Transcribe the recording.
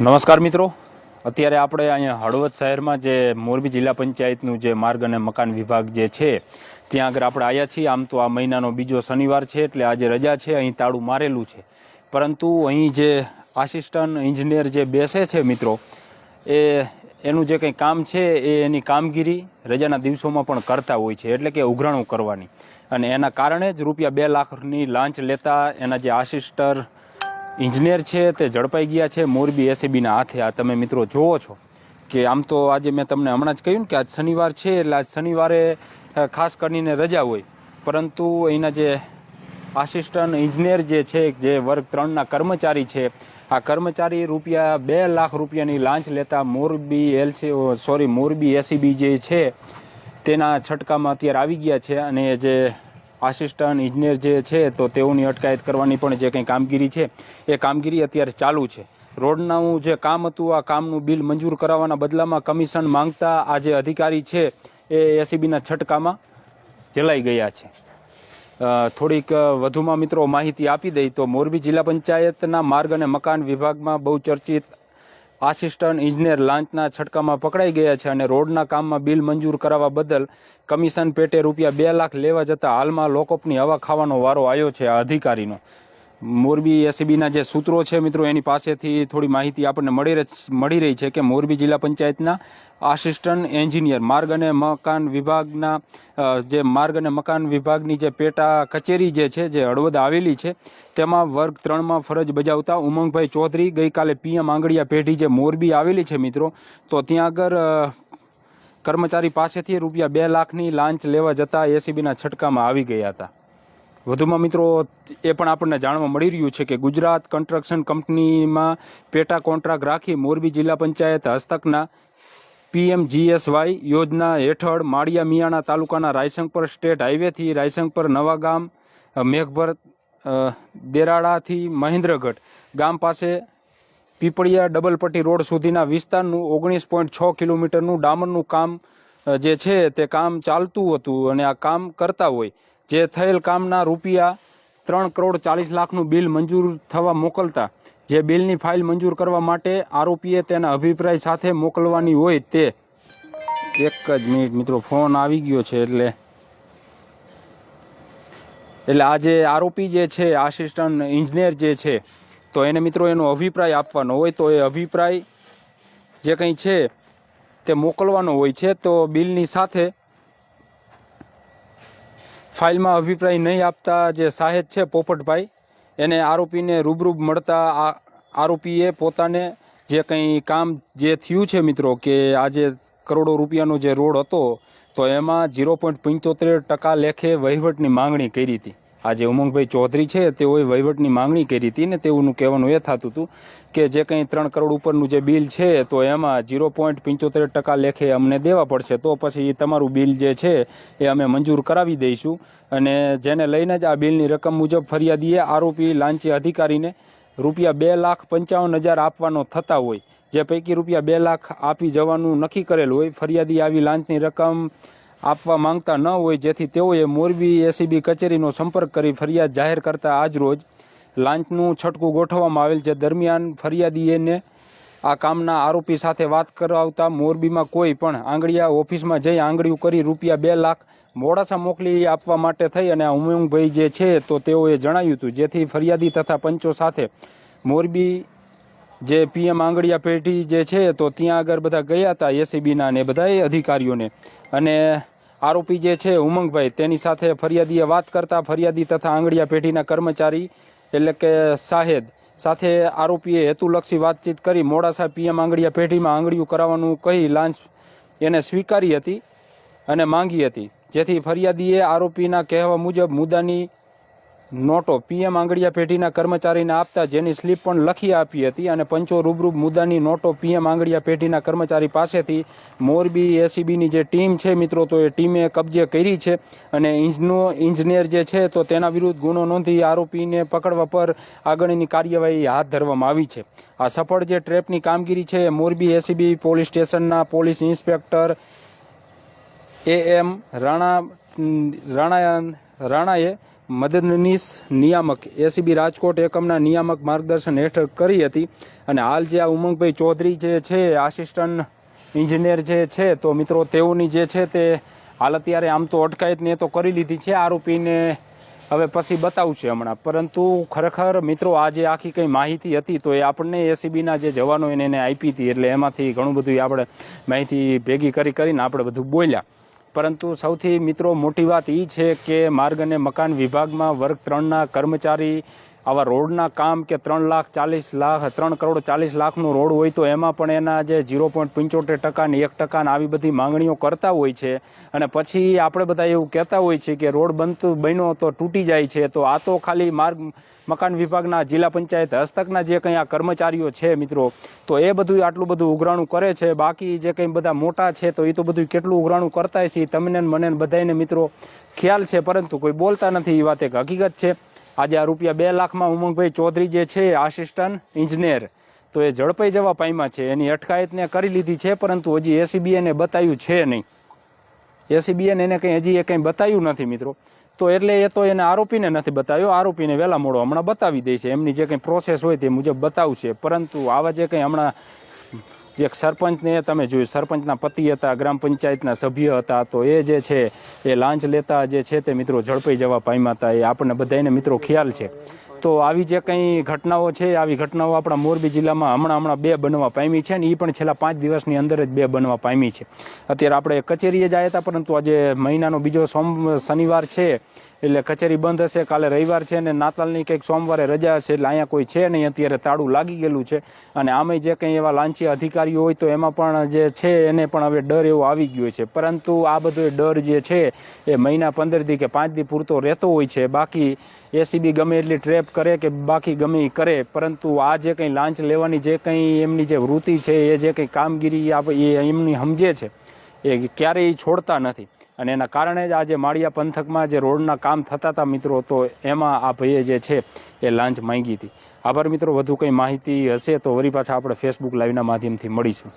નમસ્કાર મિત્રો. અત્યારે આપણે અહીંયા હળવદ શહેરમાં જે મોરબી જિલ્લા પંચાયતનું જે માર્ગ અને મકાન વિભાગ જે છે, ત્યાં આગળ આપણે આવ્યા છીએ. આમ તો આ મહિનાનો બીજો શનિવાર છે, એટલે આજે રજા છે, અહીં તાળું મારેલું છે. પરંતુ અહીં જે આસિસ્ટન્ટ એન્જિનિયર જે બેસે છે મિત્રો, એ એનું જે કંઈ કામ છે, એ એની કામગીરી રજાના દિવસોમાં પણ કરતા હોય છે, એટલે કે ઉઘરાણું કરવાની. અને એના કારણે જ રૂપિયા બે લાખની લાંચ લેતા એના જે આસિસ્ટર ઇન્જિનિયર છે તે ઝડપાઈ ગયા છે, મોરબી એસીબીના હાથે. આ તમે મિત્રો જોવો છો કે આમ તો આજે મેં તમને હમણાં જ કહ્યું કે આજ શનિવાર છે, એટલે આજ શનિવારે ખાસ કરીને રજા હોય. પરંતુ એના જે આસિસ્ટન્ટ ઇન્જિનિયર જે છે, જે વર્ગ ત્રણના કર્મચારી છે, આ કર્મચારી રૂપિયા બે લાખ રૂપિયાની લાંચ લેતા Morbi LC sorry Morbi ACB જે છે, તેના છટકામાં અત્યારે આવી ગયા છે અને જે આસિસ્ટન્ટ ઇજનેર જે છે તો તેઓની અટકાયત કરવાની પણ જે કંઈ કામગીરી છે, એ કામગીરી અત્યારે ચાલુ છે. રોડનું જે કામ હતું, આ કામનું બિલ મંજૂર કરાવવાના બદલામાં કમિશન માંગતા આ જે અધિકારી છે, એ એસીબીના છટકામાં જલાઈ ગયા છે. થોડીક વધુમાં મિત્રો માહિતી આપી દઈ તો મોરબી જિલ્લા પંચાયતના માર્ગ અને મકાન વિભાગમાં બહુ ચર્ચિત આસિસ્ટન્ટ ઇજનેર લાંચના છટકામાં પકડાઈ ગયા છે અને રોડના કામમાં બિલ મંજૂર કરાવવા બદલ કમિશન પેટે રૂપિયા બે લાખ લેવા જતાં હાલમાં લોકોપની હવા ખાવાનો વારો આવ્યો છે આ અધિકારીનો. મોરબી એસીબીના જે સૂત્રો છે મિત્રો, એની પાસેથી થોડી માહિતી આપણને મળી મળી રહી છે કે મોરબી જિલ્લા પંચાયતના આસિસ્ટન્ટ એન્જિનિયર, માર્ગ અને મકાન વિભાગના જે માર્ગ અને મકાન વિભાગની જે પેટા કચેરી જે છે, જે હળવદ આવેલી છે, તેમાં વર્ગ ત્રણમાં ફરજ બજાવતા ઉમંગભાઈ ચૌધરી ગઈકાલે પીએમ આંગળીયા પેઢી જે મોરબી આવેલી છે મિત્રો, તો ત્યાં આગળ કર્મચારી પાસેથી રૂપિયા બે લાખની લાંચ લેવા જતા એસીબીના છટકામાં આવી ગયા હતા. વધુમાં મિત્રો, એ પણ આપણને જાણવા મળી રહ્યું છે કે ગુજરાત કન્સ્ટ્રક્શન કંપનીમાં પેટા કોન્ટ્રાક્ટ રાખી મોરબી જિલ્લા પંચાયત હસ્તકના પીએમજીએસવાય યોજના હેઠળ માળિયા મિયાણા તાલુકાના રાયસંગપર સ્ટેટ હાઈવેથી રાયસંગપર નવાગામ મેઘભર દેરાળાથી મહેન્દ્રગઢ ગામ પાસે પીપળિયા ડબલપટ્ટી રોડ સુધીના વિસ્તારનું ઓગણીસ પોઈન્ટ છ કિલોમીટરનું ડામરનું કામ જે છે તે કામ ચાલતું હતું અને આ કામ કરતા હોય જે થયેલ કામના રૂપિયા ત્રણ કરોડ ચાલીસ લાખનું બિલ મંજૂર થવા મોકલતા, જે બિલની ફાઇલ મંજૂર કરવા માટે આરોપીએ તેના અભિપ્રાય સાથે મોકલવાની હોય તે એક જ મિનિટ મિત્રો, ફોન આવી ગયો છે એટલે. એટલે આ જે આરોપી જે છે, આસિસ્ટન્ટ ઇન્જિનિયર જે છે, તો એને મિત્રો એનો અભિપ્રાય આપવાનો હોય, તો એ અભિપ્રાય જે કંઈ છે તે મોકલવાનો હોય છે, તો બિલની સાથે ફાઇલમાં અભિપ્રાય નહીં આપતા જે સાહેદ છે પોપટભાઈ, એને આરોપીને રૂબરૂ મળતા આ આરોપીએ પોતાને જે કંઈ કામ જે થયું છે મિત્રો કે આજે કરોડો રૂપિયાનો જે રોડ હતો, તો એમાં ઝીરો પોઈન્ટ પંચોતેર ટકા લેખે વહીવટની માંગણી કરી હતી. આ જે ઉમંગભાઈ ચૌધરી છે, તેઓએ વહીવટની માંગણી કરી હતી ને તેઓનું કહેવાનું એ થતું હતું કે જે કંઈ ત્રણ કરોડ ઉપરનું જે બિલ છે, તો એમાં ઝીરો પોઈન્ટ પંચોતેર ટકા લેખે અમને દેવા પડશે. તો પછી તમારું બિલ જે છે, એ અમે મંજૂર કરાવી દઈશું. અને જેને લઈને જ આ બિલની રકમ મુજબ ફરિયાદીએ આરોપી લાંચી અધિકારીને રૂપિયા બે લાખ પંચાવન હજાર આપવાનો થતા હોય. જે પૈકી રૂપિયા બે લાખ આપી જવાનું નક્કી કરેલું હોય, ફરિયાદી આવી લાંચની રકમ આપવા માંગતા ન હોય જેથી તેઓએ મોરબી એસીબી કચેરીનો સંપર્ક કરી ફરિયાદ જાહેર કરતા આજરોજ લાંચનું છટકું ગોઠવવામાં આવેલ જે દરમિયાન ફરિયાદીએને આ કામના આરોપી સાથે વાત કરાવતા મોરબીમાં કોઈ પણ આંગળીયા ઓફિસમાં જઈ આંગળીઓ કરી રૂપિયા બે લાખ મોડાસા મોકલી આપવા માટે થઈ અને ઉમંગભાઈ જે છે તો તેઓએ જણાવ્યું હતું. જેથી ફરિયાદી તથા પંચો સાથે મોરબી જે પીએમ આંગળીયા પેઢી જે છે, તો ત્યાં આગળ બધા ગયા હતા એસીબીના ને બધાય અધિકારીઓને. અને આરોપી જે છે, ઉમંગભાઈ, તેની સાથે ફરિયાદીએ વાત કરતા ફરિયાદી તથા આંગળીયા પેઢીના કર્મચારી એટલે કે સાહેદ સાથે આરોપીએ હેતુલક્ષી વાતચીત કરી મોડાસા પીએમ આંગળીયા પેઢીમાં આંગળીઓ કરાવવાનું કહી લાંચ એને સ્વીકારી હતી અને માંગી હતી. જેથી ફરિયાદીએ આરોપીના કહેવા મુજબ મુદ્દાની નોટો પીએમ આંગડિયા પેઢીના કર્મચારીને આપતા જેની સ્લીપ પણ લખી આપી હતી અને પંચો રૂબરૂ મુદ્દાની નોટો પીએમ આંગડિયા પેઢીના કર્મચારી પાસેથી મોરબી એસીબીની જે ટીમ છે મિત્રો, તો એ ટીમે કબજે કરી છે અને ઇન્જનો ઇન્જિનિયર જે છે, તો તેના વિરુદ્ધ ગુનો નોંધી આરોપીને પકડવા પર આગળની કાર્યવાહી હાથ ધરવામાં આવી છે. આ સફળ જે ટ્રેપની કામગીરી છે મોરબી એસીબી પોલીસ સ્ટેશનના police inspector A M Rana Rana રાણાએ મદદનીશ નિયામક એસીબી રાજકોટ એકમના નિયામક માર્ગદર્શન હેઠળ કરી હતી. અને હાલ જે આ ઉમંગભાઈ ચૌધરી જે છે, આસિસ્ટન્ટ ઇન્જિનિયર જે છે, તો મિત્રો તેઓની જે છે તે હાલ અત્યારે આમ તો અટકાયતને તો કરી લીધી છે. આરોપીને હવે પછી બતાવશે હમણાં. પરંતુ ખરેખર મિત્રો આ જે આખી કંઈ માહિતી હતી તો એ આપણને એસીબીના જે જવાનો એને એને આપી હતી. એટલે એમાંથી ઘણું બધું આપણે માહિતી ભેગી કરી કરીને આપણે બધું બોલ્યા. પરંતુ સૌથી મિત્રો મોટી વાત એ છે કે માર્ગ અને મકાન વિભાગમાં વર્ગ ત્રણના કર્મચારી આવા રોડના કામ કે ત્રણ લાખ ચાલીસ લાખ, ત્રણ કરોડ ચાલીસ લાખનો રોડ હોય તો એમાં પણ એના જે ઝીરો પોઈન્ટ પંચોતેર ટકાની એક ટકાની આવી બધી માંગણીઓ કરતા હોય છે. અને પછી આપણે બધા એવું કહેતા હોય છે કે રોડ બનતું બન્યો તો તૂટી જાય છે. તો આ તો ખાલી માર્ગ, મકાન વિભાગના, જિલ્લા પંચાયત હસ્તકના જે કંઈ આ કર્મચારીઓ છે મિત્રો, તો એ બધું આટલું બધું ઉઘરાણું કરે છે. બાકી જે કંઈ બધા મોટા છે તો એ તો બધું કેટલું ઉઘરાણું કરતા છે. તમને મને બધાને મિત્રો ખ્યાલ છે, પરંતુ કોઈ બોલતા નથી. એ વાત એક હકીકત છે. આજે આ રૂપિયા બે લાખમાં ઉમંગભાઈ ચૌધરી જે છે, આસિસ્ટન્ટ ઇન્જિનિયર તો એ ઝડપાઈ જવા પામ્યા છે. એની અટકાયતને કરી લીધી છે, પરંતુ હજી એસીબીએને બતાવ્યું છે નહીં. એસીબીએને એને કંઈ હજી એ કંઈ બતાવ્યું નથી મિત્રો. તો એટલે એ તો એને આરોપીને નથી બતાવ્યો, આરોપીને વહેલા મોડો હમણાં બતાવી દે છે. એમની જે કંઈ પ્રોસેસ હોય તે મુજબ બતાવશે. પરંતુ આવા જે કંઈ હમણાં જે સરપંચને, તમે જોયું, સરપંચના પતિ હતા, ગ્રામ પંચાયતના સભ્ય હતા, તો એ જે છે, એ લાંચ લેતા જે છે તે મિત્રો ઝડપાઈ જવા પામ્યા હતા. એ આપણને બધાને મિત્રો ખ્યાલ છે. તો આવી જે કંઈ ઘટનાઓ છે, આવી ઘટનાઓ આપણા મોરબી જિલ્લામાં હમણાં હમણાં બે બનવા પામી છે ને એ પણ છેલ્લા પાંચ દિવસની અંદર જ બે બનવા પામી છે. અત્યારે આપણે કચેરીએ જ આવ્યા હતા પરંતુ આજે મહિનાનો બીજો સોમ, શનિવાર છે, એટલે કચેરી બંધ હશે, કાલે રવિવાર છે ને નાતાલની કંઈક સોમવારે રજા હશે, એટલે અહીંયા કોઈ છે નહીં, અત્યારે તાળું લાગી ગયેલું છે. અને આમે જે કંઈ એવા લાંચી અધિકારીઓ હોય તો એમાં પણ જે છે એને પણ હવે ડર એવો આવી ગયો છે. પરંતુ આ બધો ડર જે છે, એ મહિના પંદર દી કે પાંચ દી પૂરતો રહેતો હોય છે. બાકી એસીબી ગમે એટલી ટ્રેપ કરે કે બાકી ગમે એ કરે, પરંતુ આ જે કંઈ લાંચ લેવાની જે કંઈ એમની જે વૃત્તિ છે, એ જે કંઈ કામગીરી એ એમની સમજે છે, એ ક્યારેય છોડતા નથી. અને એના કારણે જ આજે માળિયા પંથકમાં જે રોડના કામ થતા હતા મિત્રો, તો એમાં આ ભાઈએ જે છે, એ લાંચ માંગી હતી. આભાર મિત્રો, વધુ કંઈ માહિતી હશે તો વરી પાછા આપણે ફેસબુક લાઈવના માધ્યમથી મળીશું.